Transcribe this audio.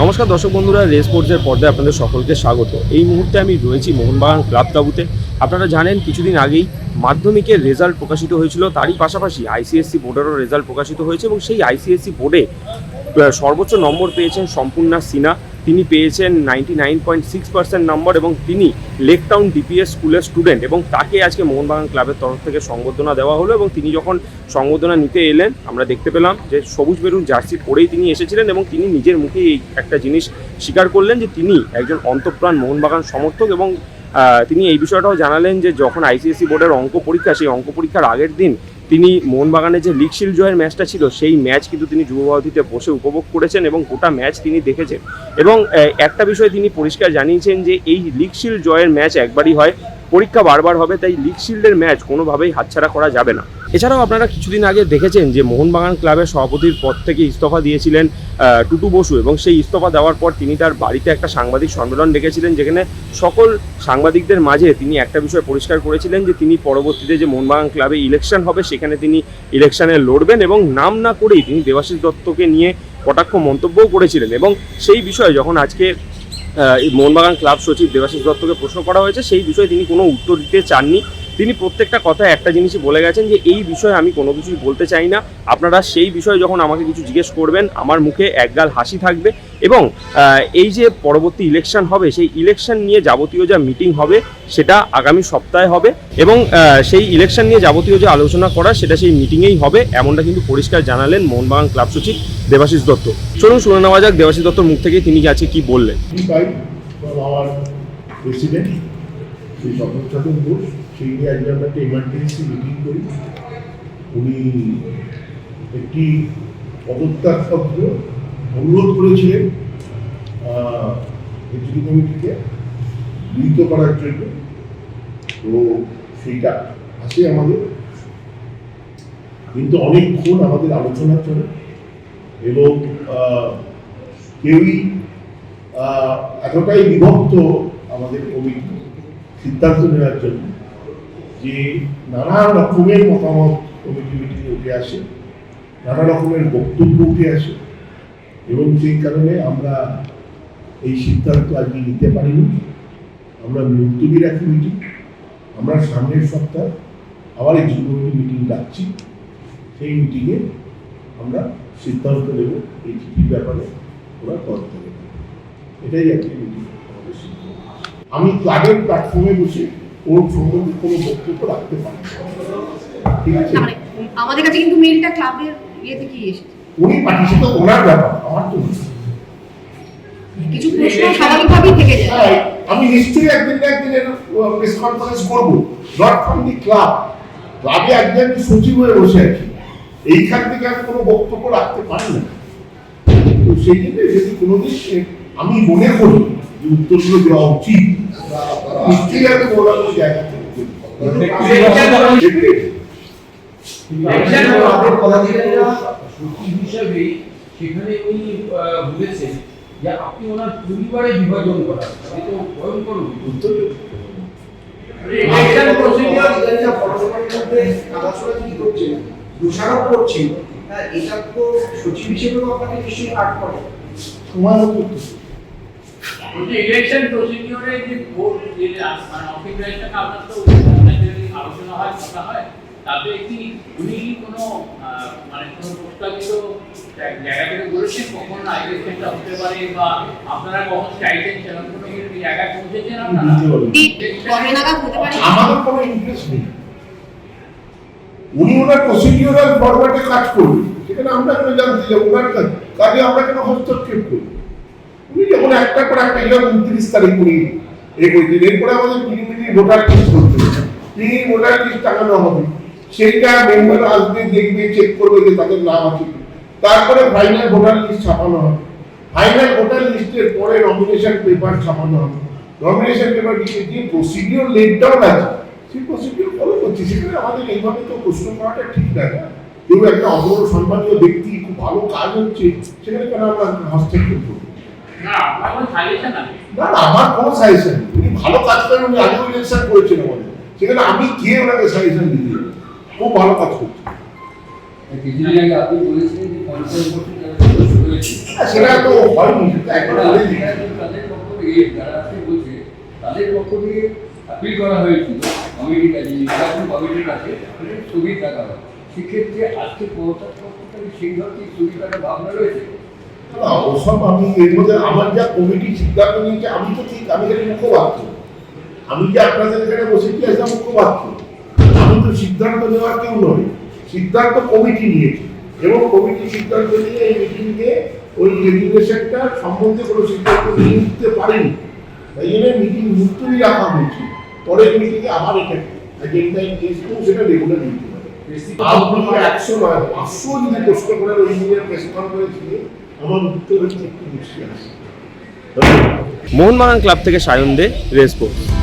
নমস্কার দর্শক বন্ধুরা, রেস স্পোর্টসের পর্দায় আপনাদের সকলকে স্বাগত। এই মুহূর্তে আমি রয়েছি মোহনবাগান ক্লাব তাবুতে। আপনারা জানেন, কিছুদিন আগেই মাধ্যমিকের রেজাল্ট প্রকাশিত হয়েছিল। তারই পাশাপাশি আইসিএসসি বোর্ডেরও রেজাল্ট প্রকাশিত হয়েছে এবং সেই আইসিএসসি বোর্ডে সর্বোচ্চ নম্বর পেয়েছেন সম্পূর্ণা সিনহা। তিনি পেয়েছেন ninety nine point six percent নম্বর এবং তিনি লেক টাউন ডিপিএস স্কুলের স্টুডেন্ট এবং তাকে আজকে মোহনবাগান ক্লাবের তরফ থেকে সংবর্ধনা দেওয়া হলো এবং তিনি যখন সংবর্ধনা নিতে এলেন, আমরা দেখতে পেলাম যে সবুজ মেরুন জার্সি পরেই তিনি এসেছিলেন এবং তিনি নিজের মুখে এই একটা জিনিস স্বীকার করলেন যে তিনি একজন অন্তঃপ্রাণ মোহনবাগান সমর্থক এবং তিনি এই বিষয়টাও জানালেন যে যখন আইসিএসসি বোর্ডের অঙ্ক পরীক্ষা, সেই অঙ্ক পরীক্ষার আগের দিন তিনি মোহনবাগানের যে লিগশিল জয়ের ম্যাচটা ছিল, সেই ম্যাচ কিন্তু তিনি যুবভারতীতে বসে উপভোগ করেছেন এবং গোটা ম্যাচ তিনি দেখেছেন। এবং একটা বিষয় তিনি পরিষ্কার জানিয়েছেন যে এই লিগশিল জয়ের ম্যাচ একবারই হয়, পরীক্ষা বারবার হবে, তাই লিগ শিল্ডের ম্যাচ কোনোভাবেই হাতছাড়া করা যাবে না। এছাড়াও আপনারা কিছুদিন আগে দেখেছেন যে মোহনবাগান ক্লাবের সভাপতির পদ থেকে ইস্তফা দিয়েছিলেন টুটু বসু এবং সেই ইস্তফা দেওয়ার পর তিনি তার বাড়িতে একটা সাংবাদিক সম্মেলন ডেকেছিলেন যেখানে সকল সাংবাদিকদের মাঝে তিনি একটা বিষয় পরিষ্কার করেছিলেন যে তিনি পরবর্তীতে যে মোহনবাগান ক্লাবে ইলেকশন হবে সেখানে তিনি ইলেকশনে লড়বেন এবং নাম না করেই তিনি দেবাশিস দত্তকে নিয়ে কটাক্ষ মন্তব্যও করেছিলেন এবং সেই বিষয়ে যখন আজকে মোহনবাগান ক্লাব সচিব দেবাশিস দত্তকে প্রশ্ন করা হয়েছে, সেই বিষয়ে তিনি কোনো উত্তর দিতে চাননি। তিনি প্রত্যেকটা কথা একটা জিনিসই বলে গেছেন যে এই বিষয়ে আমি কোনো কিছুই বলতে চাই না। আপনারা সেই বিষয়ে যখন আমাকে কিছু জিজ্ঞেস করবেন, আমার মুখে একগাল হাসি থাকবে এবং এই যে পরবর্তী ইলেকশন হবে, সেই ইলেকশন নিয়ে যাবতীয় যা মিটিং হবে, সেটা আগামী সপ্তাহে হবে এবং সেই ইলেকশন নিয়ে যাবতীয় যে আলোচনা করা, সেটা সেই মিটিংয়েই হবে। এমনটা কিন্তু পরিষ্কার জানালেন মোহনবাগান ক্লাব সচিব দেবাশিস দত্ত। চলুন শুনে নেওয়া যাক দেবাশিস দত্তর মুখ থেকে তিনি আজকে কি বললেন। প্রেসিডেন্ট সেই নিয়ে আজকে আমরা একটা ইমার্জেন্সি মিটিং করি, উনি একটি পদত্যাগ পত্র অনুরোধ করেছিলেন এক্সিকিউটিভ কমিটিকে গৃহীত করার জন্য। তো সেইটা আসে আমাদের। কিন্তু অনেকক্ষণ আমাদের আলোচনা চলে এবং কেউই এতটাই বিভক্ত আমাদের কমিটি সিদ্ধান্ত নেওয়ার জন্য। যে নানা রকমের মতামত কমিটি উঠে আসে, নানা রকমের বক্তব্য উঠে আসে, এবং সেই কারণে আমরা এই সিদ্ধান্ত আজকে নিতে পারিনি আমরা মুলতবি রাখি মিটিং আমরা সামনের সপ্তাহ আবার কমিটি মিটিং ডাকছি, সেই মিটিংয়ে আমরা সিদ্ধান্ত নেব এই চিঠির ব্যাপারে ওরা পদ এটাই একটি মিটিং। আমি ক্লাবের প্ল্যাটফর্মে বসে ওর সম্বন্ধে কোনো বক্তব্য রাখতে পারি। ঠিক আছে? আমাদের কাছে কিন্তু মেলটা ক্লাবের ইয়ে থেকে এসেছে? উনি পাঠিয়েছে তো ওনার ব্যাপার আমার তো কিছু প্রশ্ন স্বাভাবিকভাবেই থেকে যায়। হ্যাঁ, আমি নিশ্চয়ই একদিন না একদিন প্রেস কনফারেন্স করব। নট ফ্রম দি ক্লাব ক্লাবে একদিন আমি সচিব হয়ে বসে আছি। এইখান থেকে আমি কোনো বক্তব্য রাখতে পারি না। তো সেই জন্য যদি কোনোদিন আমি মনে করি উত্তরগুলো দেওয়া উচিত। নিশ্চয়ই হিসেবে তো দোষারোপ করছেন এটা তো সচিব হিসেবেও আপনাকে নিশ্চয়ই আট করে। তোমার ইলেকশন প্রসিডিওরে যে ভোট যে মানে আপনার তো আলোচনা হয় কথা হয় তাতে কি উনি কোনো মানে কোনো প্রস্তাবিত জায়গা থেকে বলেছেন কখন ইলেকশনটা হতে পারে বা আপনারা কখন চাইছেন সেরকম কোনো জায়গায় পৌঁছেছেন আপনারা আমাদের কোনো ইন্টারেস্ট নেই। উনি ওনার প্রসিডিওরাল ফরম্যাটে কাজ করবেন সেখানে আমরা কেন জানতে যাব? ওনার কাজ কাজে আমরা কেন হস্তক্ষেপ করি একটা পর একটা এরকম উনত্রিশ তারিখ উনি এ করেছেন এরপরে আমাদের প্রিলিমিনারি ভোটার লিস্ট করতে হবে প্রিলিমিনারি ভোটার লিস্ট টাঙানো হবে। সেইটা মেম্বার আসবে, দেখবে চেক করবে যে তাদের নাম আছে তারপরে ফাইনাল ভোটার লিস্ট ছাপানো হবে। ফাইনাল ভোটার লিস্টের পরে নমিনেশন পেপার ছাপানো হবে। নমিনেশন পেপার দিয়ে যে প্রসিডিওর লেট আছে, সেই প্রসিডিওর ফলো করছি। সেখানে আমাদের এইভাবে তো প্রশ্ন করাটা ঠিক না? কেউ একটা অগ্র সম্মানীয় ব্যক্তি খুব ভালো কাজ হচ্ছে, সেখানে কেন আমরা হস্তক্ষেপ করব না না। আমার কোনো সাজেশন নেই। উনি ভালো কাজ করেন উনি আগেও ইলেকশন করেছেন আমাদের সেখানে আমি কে ওনাকে সাজেশন দিতে খুব ভালো কাজ করছে। কিছুদিন আগে আপনি বলেছিলেন যে পঞ্চাশ বছর যারা সদস্য বলেছে সেটা তো হয়নি একবার বলে তাদের যারা আছে বলছে তাদের আপিল করা হয়েছিল কমিটির কাছে নির্বাচন কমিটির কাছে স্থগিত রাখা হয়। সেক্ষেত্রে আজকে পক্ষ থেকে সেই ধরনের স্থগিত রাখার ভাবনা রয়েছে? না, ওসব আমি এর মধ্যে আমার যা কমিটি সিদ্ধান্ত নিয়েছে আমি তো ঠিক আমি এখানে মুখপাত্র। আমি যে আপনাদের এখানে বসেছি একটা মুখপাত্র। আমি তো সিদ্ধান্ত নেওয়ার কেউ নই। সিদ্ধান্ত কমিটি নিয়েছে। এবং কমিটি সিদ্ধান্ত নিয়ে এই মিটিংকে ওই রেগুলেশনটা সম্বন্ধে কোনো সিদ্ধান্ত নিয়ে নিতে পারেনি। তাই জন্য মিটিং মুক্তই রাখা হয়েছে। পরের মিটিংয়ে আবার এজেন্ডায় এসেও সেটা রেগুলার নিতে পারে আপনি একশো নয় পাঁচশো যদি প্রশ্ন করেন ওই দিনের প্রেস কনফারেন্সে মোহনবাগান ক্লাব থেকে সায়ন দে রেসপোর্টস